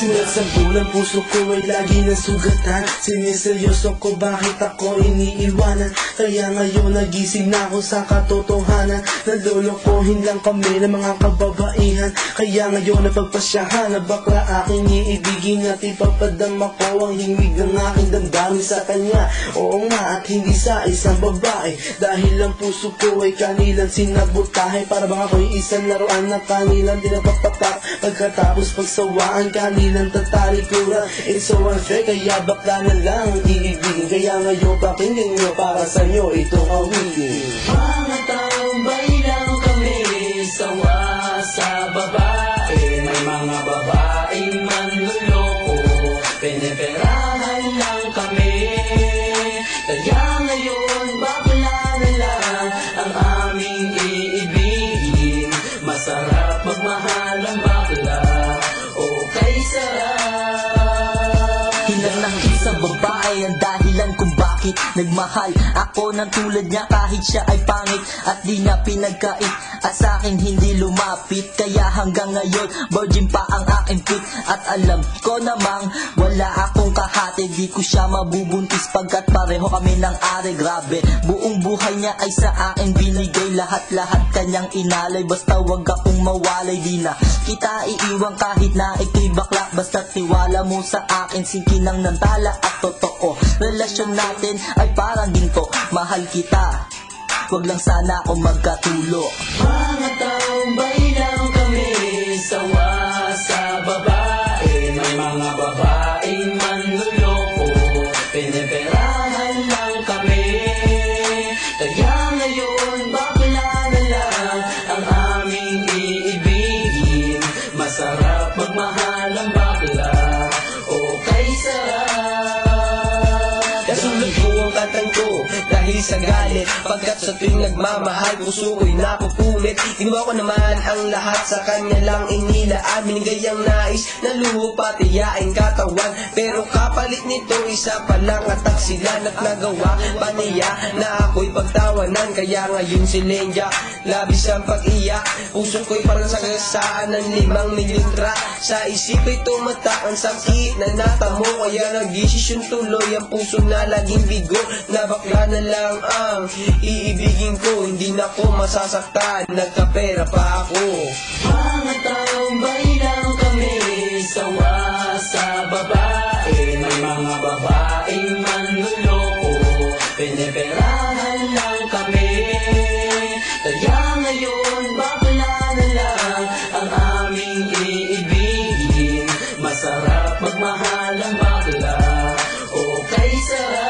Sa bulan puso ko ay lagi na sugatan Siniseryoso ko bakit ako iniiwanan? Kaya ngayon nagising na ako sa katotohanan. Nalolokohin lang kami ng mga kababaihan. Kaya ngayon napagpasyahan na bakla aking iibigin At ipapadama ko ang himig ng aking damdamin sa kanya. Oo nga at hindi sa isang babae. Dahil ang puso ko ay kanilang sinabotahe Para bang ako'y isang laruan na kanilang dinapapatak Pagkatapos pagsawaan kanilang tatalikuran It's so unfair kaya bakla na lang ang iibigin Kaya ngayon pakinggan nyo para sa'yo itong awitin Mga taong lang kami sawa sa babae May mga babaeng Ng isang babae ang dahilan bakit nagmahal? Ako ng tulad niya kahit siya ay pangit At di niya pinagkait. At sa akin hindi lumapit Kaya hanggang ngayon virgin pa ang aking pit At alam ko namang wala akong kahati Di ko siya mabubuntis pagkat pareho kami ng are Grabe buong buhay niya ay sa akin binigay Lahat-lahat kanyang inalay. Basta wag akong mawalay Di na kita iiwan kahit na ikay bakla. Basta tiwala mo sa akin Singkin ng nantala at totoo. Relasyon natin ay parang ginto. Mahal kita. Wag lang sana ako magkatulo. Mga taong lang kami sawa sa babae May mga babaeng manluloko Piniperahan dahil sa galit. Pagkat sa tuwing nagmamahal puso ko'y napupulit Ginawa ko naman ang lahat sa kanya lang inilaan Binigay ang nais na luho pati yaing katawan. Pero kapalit nito isa pa lang at nagawa pa niya na ako'y pagtawanan. Kaya ngayon si Lenja labis ang pag-iyak Puso ko'y parang sagasaan ng limang milimetra Sa isip ay tumata ang sakit na natamo. Kaya nagdesisyon tuloy ang puso na laging bigo. Na bakla na lang ang iibigin ko Hindi na ko masasaktan, nagkapera pa ako. Mga taong lang kami sawa sa babae. May mga babaeng manluloko Piniperahan lang kami. Kaya ngayon bakla na lang ang aming iibigin. Masarap magmahal ang bakla Okay sarap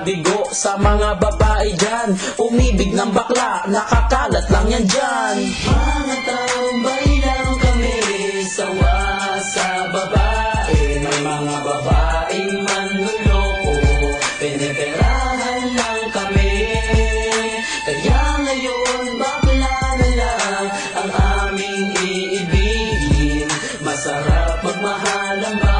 ko sa mga babae dyan. Umibig ng bakla, nakakalat lang yan dyan. Mga taong lang kami sawa sa babae. May mga babaeng manluloko. Piniperahan lang kami. Kaya ngayon bakla na lang ang aming iibigin. Masarap magmahal ang bakla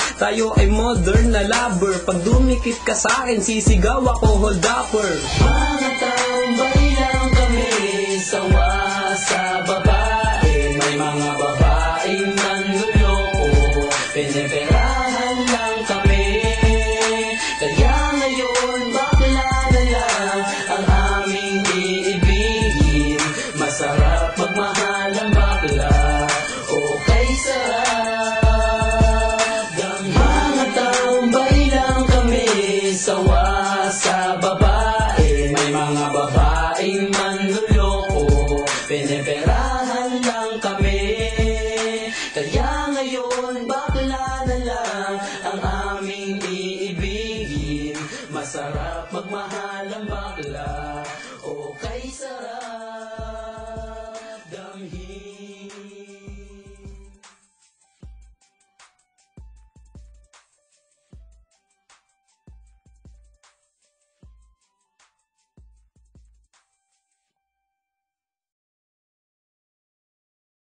tayo ay modern na lover. Pag dumikit ka sa akin sisigaw ako hold upper Mga taong lang kami sa babae Masarap magmahal ang bakla